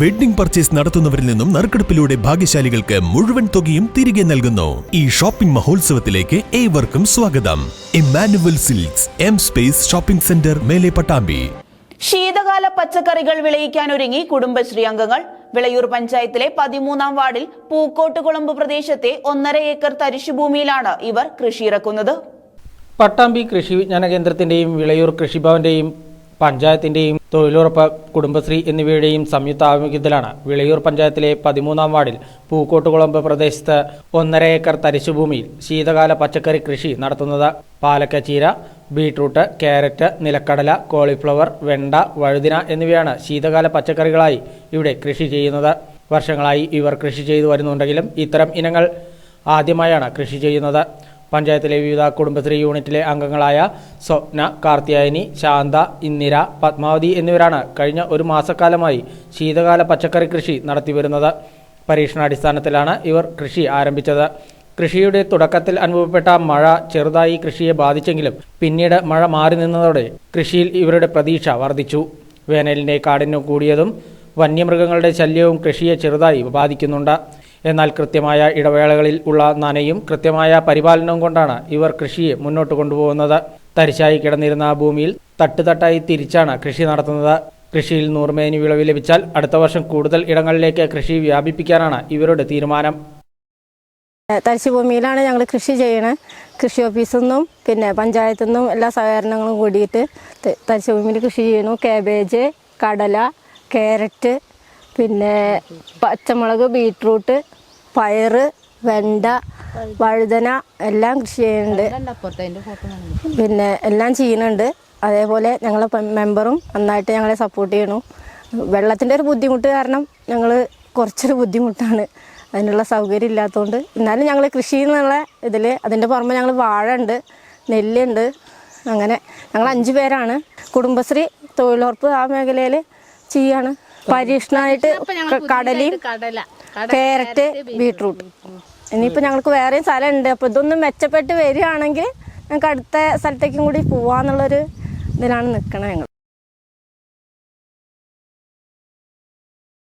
Wedding purchase നടത്തുന്നവരിൽ നിന്നും നറുക്കെടുപ്പിലൂടെ ഭാഗ്യശാലികൾക്ക് മുഴുവൻ തുകയും തിരികെ നൽകുന്നു. ഈ ഷോപ്പിംഗ് മഹോത്സവത്തിലേക്ക് ഏവർക്കും സ്വാഗതം. Emmanuel Silks M space shopping centre മേലെ പട്ടാമ്പി. ശീതകാല പച്ചക്കറികൾ വിളയിക്കാൻ ഒരുങ്ങി കുടുംബശ്രീ അംഗങ്ങൾ. വിളയൂർ പഞ്ചായത്തിലെ പതിമൂന്നാം വാർഡിൽ പൂക്കോട്ടുകുളമ്പ് പ്രദേശത്തെ ഒന്നര ഏക്കർ തരിശുഭൂമിയിലാണ് ഇവർ കൃഷിയിറക്കുന്നത് പട്ടാമ്പി കൃഷി വിജ്ഞാന കേന്ദ്രത്തിന്റെയും വിളയൂർ കൃഷിഭവന്റെയും പഞ്ചായത്തിന്റെയും തൊഴിലുറപ്പ് കുടുംബശ്രീ എന്നിവയുടെയും സംയുക്ത ആഭിമുഖ്യത്തിലാണ് വിളയൂർ പഞ്ചായത്തിലെ പതിമൂന്നാം വാർഡിൽ പൂക്കോട്ടുകുളമ്പ് പ്രദേശത്ത് ഒന്നര ഏക്കർ തരിശുഭൂമിയിൽ ശീതകാല പച്ചക്കറി കൃഷി നടത്തുന്നത്. പാലക്കച്ചീര ബീട്രൂട്ട് ക്യാരറ്റ് നിലക്കടല കോളിഫ്ലവർ വെണ്ട വഴുതിന എന്നിവയാണ് ശീതകാല പച്ചക്കറികളായി ഇവിടെ കൃഷി ചെയ്യുന്നത്. വർഷങ്ങളായി ഇവർ കൃഷി ചെയ്തു വരുന്നുണ്ടെങ്കിലും ഇത്തരം ഇനങ്ങൾ ആദ്യമായാണ് കൃഷി ചെയ്യുന്നത്. പഞ്ചായത്തിലെ വിവിധ കുടുംബശ്രീ യൂണിറ്റിലെ അംഗങ്ങളായ സ്വപ്ന കാർത്തിയായനി ശാന്ത ഇന്ദിര പത്മാവതി എന്നിവരാണ് കഴിഞ്ഞ ഒരു മാസക്കാലമായി ശീതകാല പച്ചക്കറി കൃഷി നടത്തിവരുന്നത്. പരീക്ഷണാടിസ്ഥാനത്തിലാണ് ഇവർ കൃഷി ആരംഭിച്ചത്. കൃഷിയുടെ തുടക്കത്തിൽ അനുഭവപ്പെട്ട മഴ ചെറുതായി കൃഷിയെ ബാധിച്ചെങ്കിലും പിന്നീട് മഴ മാറി നിന്നതോടെ കൃഷിയിൽ ഇവരുടെ പ്രതീക്ഷ വർദ്ധിച്ചു. വേനലിന്റെ കാഠിന്യം കൂടിയതും വന്യമൃഗങ്ങളുടെ ശല്യവും കൃഷിയെ ചെറുതായി ബാധിക്കുന്നുണ്ട്. എന്നാൽ കൃത്യമായ ഇടവേളകളിൽ ഉള്ള നനയും കൃത്യമായ പരിപാലനവും കൊണ്ടാണ് ഇവർ കൃഷിയെ മുന്നോട്ട് കൊണ്ടുപോകുന്നത്. തരിശായി കിടന്നിരുന്ന ഭൂമിയിൽ തട്ടുതട്ടായി തിരിച്ചാണ് കൃഷി നടത്തുന്നത്. കൃഷിയിൽ നൂറുമേനി വിളവ് ലഭിച്ചാൽ അടുത്ത വർഷം കൂടുതൽ ഇടങ്ങളിലേക്ക് കൃഷി വ്യാപിപ്പിക്കാനാണ് ഇവരുടെ തീരുമാനം. തരിശുഭൂമിയിലാണ് ഞങ്ങൾ കൃഷി ചെയ്യണത് കൃഷി ഓഫീസിൽ നിന്നും പിന്നെ പഞ്ചായത്തു നിന്നും എല്ലാ സഹകരണങ്ങളും കൂടിയിട്ട് തരിശുഭൂമിയിൽ കൃഷി ചെയ്യുന്നു. കാബേജ് കടല ക്യാരറ്റ് പിന്നെ പച്ചമുളക് ബീട്രൂട്ട് പയറ് വെണ്ട വഴുതന എല്ലാം കൃഷി ചെയ്യുന്നുണ്ട്. പിന്നെ എല്ലാം ചെയ്യുന്നുണ്ട്. അതേപോലെ ഞങ്ങളെ മെമ്പറും നന്നായിട്ട് ഞങ്ങളെ സപ്പോർട്ട് ചെയ്യണു വെള്ളത്തിന്റെ ഒരു ബുദ്ധിമുട്ട് കാരണം ഞങ്ങൾ കുറച്ചൊരു ബുദ്ധിമുട്ടാണ്. അതിനുള്ള സൗകര്യം ഇല്ലാത്തതുകൊണ്ട് എന്നാലും ഞങ്ങൾ കൃഷി എന്നുള്ള ഇതിൽ അതിന്റെ പുറമെ ഞങ്ങൾ വാഴ ഉണ്ട് നെല്ലുണ്ട് അങ്ങനെ ഞങ്ങൾ അഞ്ച് പേരാണ്. കുടുംബശ്രീ തൊഴിലുറപ്പ് ആ മേഖലയിൽ ചെയ്യാണ്. പരീക്ഷണമായിട്ട് കടലയും കാരറ്റ് ബീട്രൂട്ട് ഇനിയിപ്പോൾ ഞങ്ങൾക്ക് വേറെയും സ്ഥലമുണ്ട്. അപ്പോൾ ഇതൊന്നും മെച്ചപ്പെട്ട് വരികയാണെങ്കിൽ ഞങ്ങൾക്ക് അടുത്ത സ്ഥലത്തേക്കും കൂടി പോവാന്നുള്ളൊരു ഇതിലാണ് നിൽക്കണത് ഞങ്ങൾ.